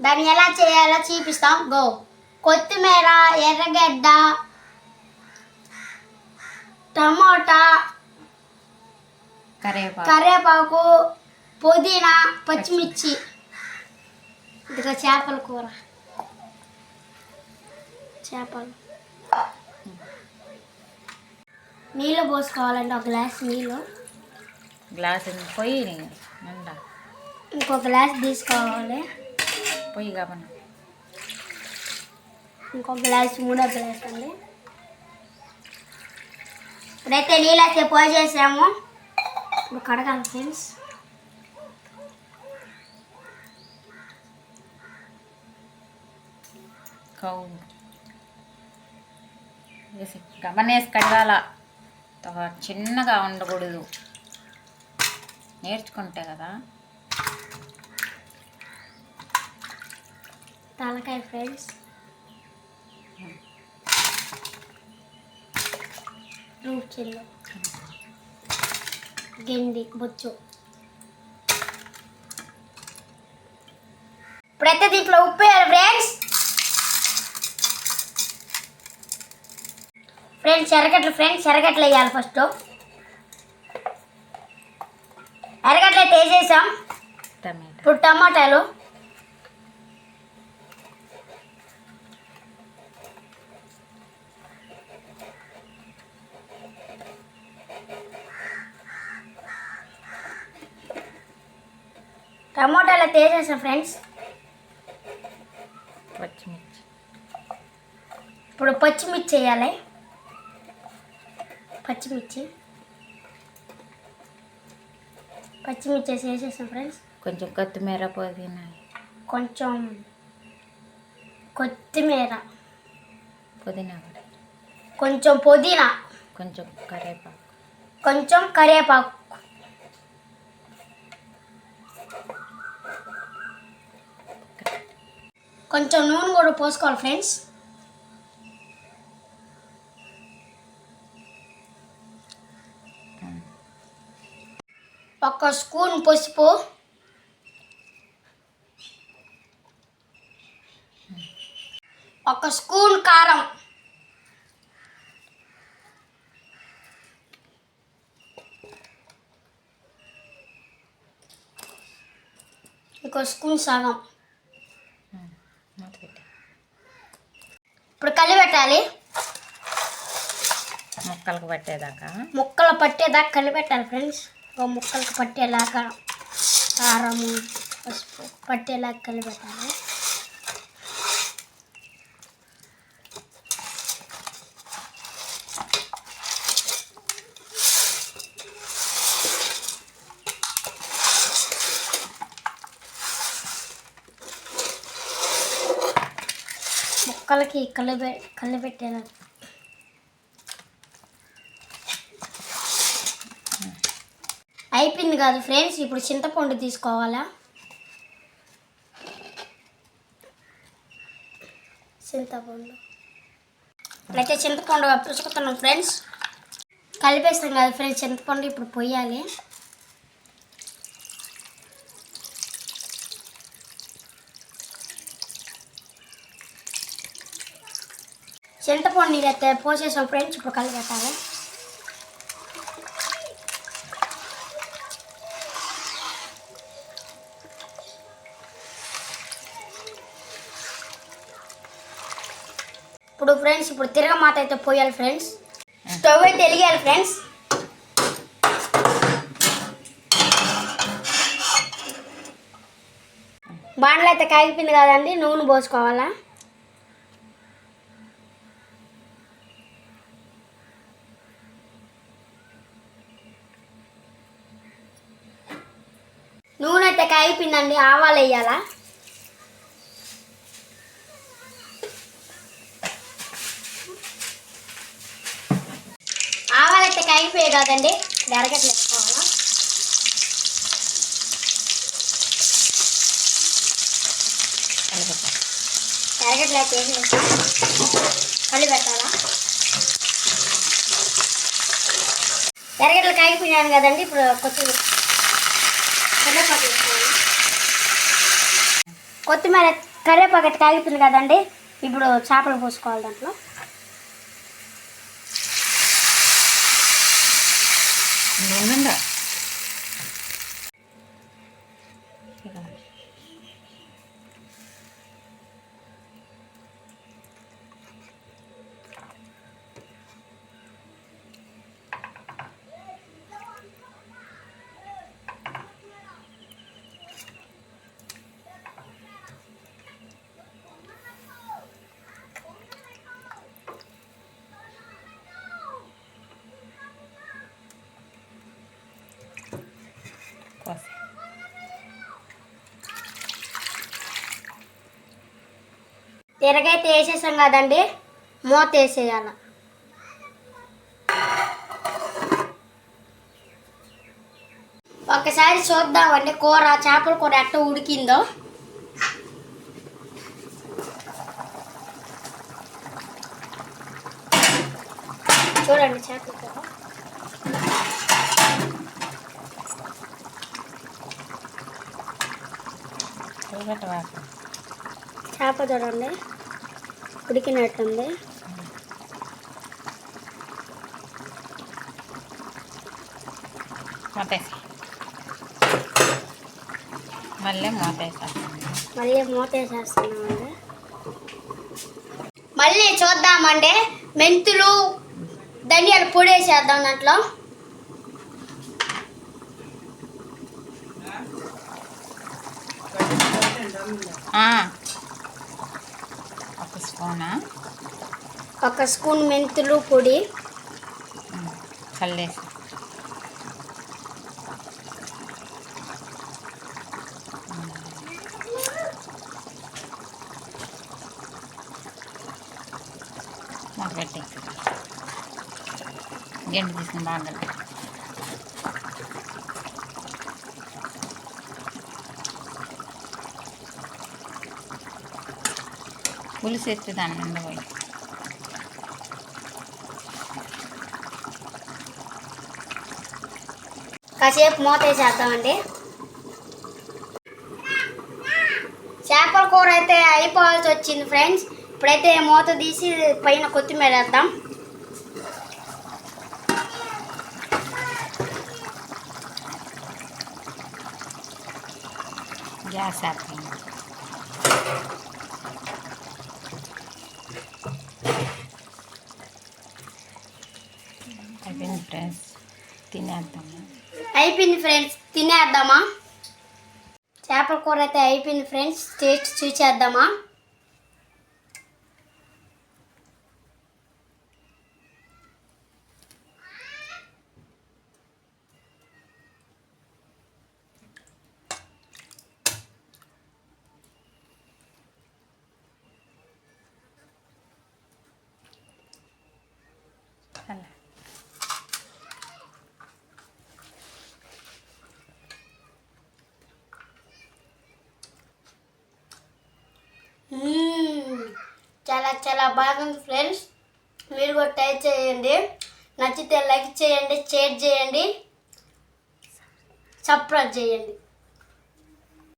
దాన్ని ఎలా చేయాలో చూపిస్తాం. గో. కొత్తిమీర ఎర్రగడ్డ టమోటా కరివేపాకు పుదీనా పచ్చిమిర్చి. ఇదిగో చేపల కూర. చేపలు. నీళ్ళు పోసుకోవాలండి ఒక గ్లాస్ నీళ్ళు. గ్లాస్ నిండా. ఇంకో గ్లాస్ తీసుకోవాలి. పొయ్యి కాబట్టి ఇంకో గ్లాస్ మూడో గ్లాస్ అండి. ఇప్పుడైతే నీళ్ళు అయితే పోసేసాము ఇప్పుడు కడగాలి ఫ్రెండ్స్. వేసి గమనేసి కడగాల చిన్నగా ఉండకూడదు. నేర్చుకుంటే కదా. తలకాయ ఫ్రెండ్స్. రూప్ చిల్లు. గెండి బొచ్చు. ఇప్పుడైతే దీంట్లో ఉప్పు వేయాలి ఫ్రెండ్స్. ఫ్రెండ్స్ ఎరగట్లు ఫ్రెండ్స్ ఎరగట్లు వేయాలి ఫస్ట్. ఎరగట్లు అయితే వేసేసాం. ఇప్పుడు టమాటాలు. టమోటాలు వేసేసాం ఫ్రెండ్స్ పచ్చిమిర్చి. ఇప్పుడు పచ్చిమిర్చి వేయాలి పచ్చిమిర్చి. పచ్చిమిర్చి వేసి వేసేసాం ఫ్రెండ్స్ కొంచెం కొత్తిమీర పుదీనా. కొంచెం కొత్తిమీర. పుదీనా కూడా. కొంచెం పుదీనా. కొంచెం కరివేపాకు. కొంచెం కరివేపాకు. కొంచెం నూనె కూడా పోసుకోవాలి ఫ్రెండ్స్. ఒక స్పూన్ పసుపు. ఒక స్పూన్ కారం. ఇంకో స్పూన్ సగం మూత పెట్టు. ఇప్పుడు కలిపెట్టాలి ముక్కలకు పట్టేదాకా? ముక్కలు పట్టేదాకా కలిపెట్టాలి ఫ్రెండ్స్. ఓ ముక్కలకు పట్టేలాగా కారము పసుపు పట్టేలాగా కలిపెట్టాలి. ముక్కలకి కలిపె కలిపెట్టేలా అయిపోయింది కాదు ఫ్రెండ్స్ ఇప్పుడు చింతపండు తీసుకోవాలా? చింతపండు. అయితే చింతపండు పిసుకుతున్నాం ఫ్రెండ్స్. కలిపేస్తాం కదా ఫ్రెండ్స్ చింతపండు ఇప్పుడు పొయ్యాలి. చింతపండు నీళ్ళు అయితే పోసేసాం ఫ్రెండ్స్ ఇప్పుడు కలిపెట్టాలి ఇప్పుడు ఫ్రెండ్స్ ఇప్పుడు తిరగమాత అయితే పోయాలి ఫ్రెండ్స్. స్టవ్ అయితే వెలిగాలి ఫ్రెండ్స్. బాండ్లు అయితే కాగిపోయింది కదండి నూనె పోసుకోవాలా? నూనె అయితే కాగిపోయిందండి ఆవాలు వేయాలా? ఆవాలైతే కాగిపోయాయి కదండి. ఎరగట్లు వేసుకోవాలా కలిపెట్టాలి ఎరగట్లు అయితే కళ్ళు పెట్టాలా? ఎరగట్లు కాగిపోయినాను కదండి ఇప్పుడు కొత్తిమీర. కరివేపాకు కొత్తిమీర కరివేపాకు అయితే కాగిపోతుంది కదండి ఇప్పుడు చేపలు పోసుకోవాలి దాంట్లో. നന്നണ്ട తిరగైతే వేసేసాం కదండి మూత వేసేయాల. ఒకసారి చూద్దామండి కూర చేపల కూర ఎట్ట ఉడికిందో. చూడండి చేపల కూర. చేప చూడండి. ఉడికినట్టుంది మూతేసి మళ్ళీ మూతేసేస్తాను మళ్ళీ మూత వేసేస్తున్నామండి మళ్ళీ చూద్దామండి. మెంతులు ధనియాల పొడి వేసేద్దాం దాంట్లో. ఒక స్పూనా ఒక స్పూన్ మెంతులు పొడి. చల్లేసి. పెట్టి గంట తీసుకుని బాగా పులుసు దాని నిండా పోయి. కాసేపు మూత వేసేద్దామండి. చేపల కూర అయితే అయిపోవాల్సి వచ్చింది ఫ్రెండ్స్. ఇప్పుడైతే మూత తీసి పైన కొత్తిమీర వేద్దాం. గ్యాస్ ఆపేయండి అయిపోయింది ఫ్రెండ్స్ తినేద్దాము అయిపోయింది ఫ్రెండ్స్ తినేద్దామా? చేపల కూర అయితే అయిపోయింది ఫ్రెండ్స్ టేస్ట్ చూసేద్దామా? చాలా చాలా బాగుంది ఫ్రెండ్స్. మీరు కూడా ట్రై చేయండి. నచ్చితే లైక్ చేయండి షేర్ చేయండి. సబ్స్క్రైబ్ చేయండి.